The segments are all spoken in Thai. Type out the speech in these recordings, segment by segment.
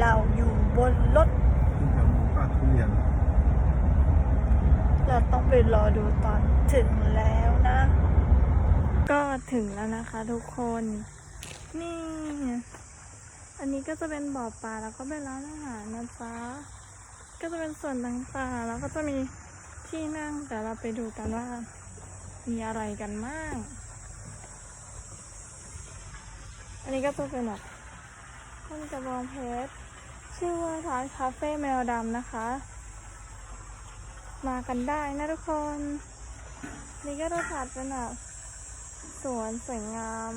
เราอยู่บนรถที่แถวหมู่บ้านทุเรียนเราต้องไปรอดูตอนถึงแล้วนะ ก็ถึงแล้วนะคะทุกคน นี่ อันนี้ก็จะเป็นบ่อปลาแล้วก็เป็นร้านอาหารนะจ๊ะก็จะเป็นส่วนต่างๆแล้วก็จะมีที่นั่งแต่เราไปดูกันว่า มีอะไรกันบ้าง อันนี้ก็จะเป็นแบบต้นกระบองเพชร ชื่อว่าร้านคาเฟ่แมวดำนะคะ มากันได้นะทุกคน นี่ก็จะจัดเป็นแบบสวนสวยงาม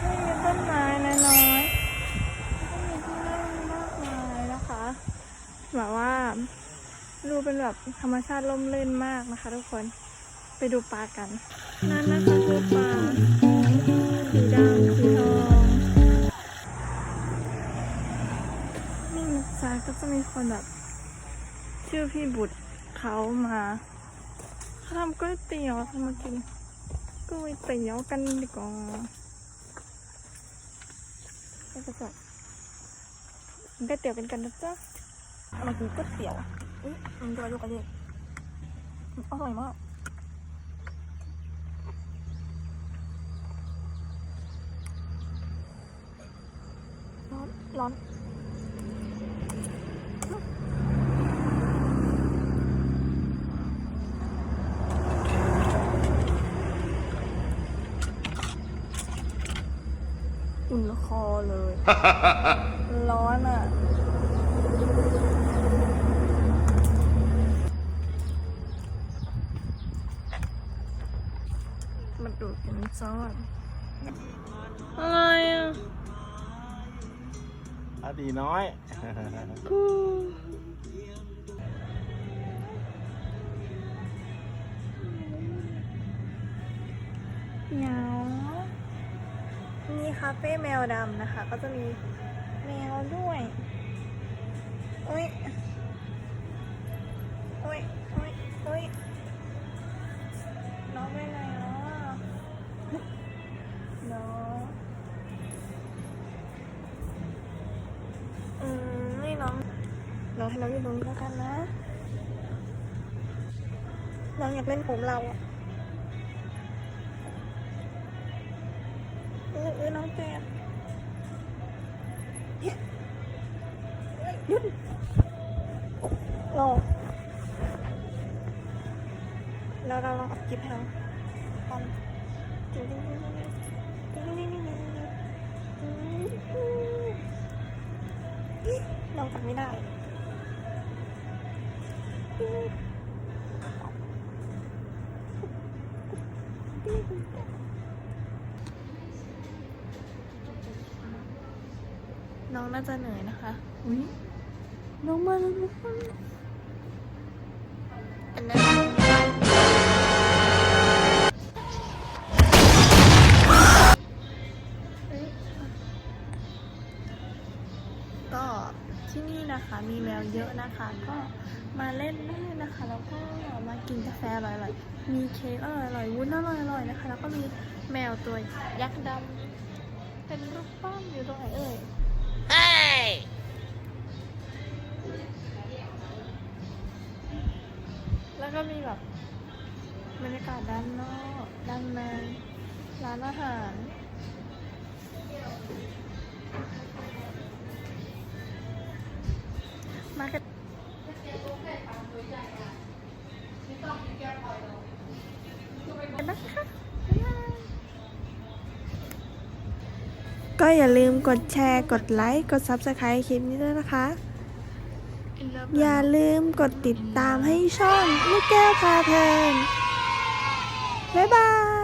ไม่มีต้นไม้น้อยๆก็มีที่นั่งมากมายนะคะแบบว่าดูเป็นแบบธรรมชาติร่มรื่นมากนะคะ ทุกคน ไปดูปลากัน นั่นนะคะคือปลา ก็จะมีคนแบบ ชื่อพี่บุตรเขามาเขาทำก๋วยเตี๋ยวทำมากินก๋วยเตี๋ยวกันดีกว่าก็จะแบบก๋วยเตี๋ยวกันกันนะจ๊ะมากินก๋วยเตี๋ยวอุ้ยมันด้วยลูกกระเด็นอร่อยมากร้อนร้อน อุ่นคอเลย ร้อนอะ มาดูดกันซ้อนอะไรอะอดีน้อย กูเหงามีคาเฟ่แมวดำนะคะ ก็จะมีแมวด้วยโอ้ยโอ้ยโอ้ยโอ้ยน้องไปไหนแล้วอะน้องอืมนี่น้องน้องให้น้องอยู่ตรงนี้แล้วกันนะ น้องอยากเล่นผมเราอะ ออน้องแกหยุดรอเราเราลองอัดคลิปให้น้องตอนจริงจริงจริงจริงน้องทำไม่ได้ น้องน่าจะเหนื่อยนะคะอุ้ยน้องมาแล้วนะคะอันนั้นก็ที่นี่นะคะมีแมวเยอะนะคะ ก็มาเล่นได้นะคะ แล้วก็มากินกาแฟอร่อยๆมีเค้กอร่อยๆวุ้นอร่อยๆนะคะ แล้วก็มีแมวตัวยักษ์ดำเป็นรูปป้อมอยู่ตรงไหนเอ่ย แล้วก็มีแบบบรรยากาศด้านนอกด้านในร้านอาหาร มากันกันนะคะ ก็อย่าลืมกดแชร์ กดไลค์ กด Subscribe คลิปนี้ด้วยนะคะ อย่าลืมกดติดตามให้ช่องลูกแก้วพาเพลินบ๊ายบาย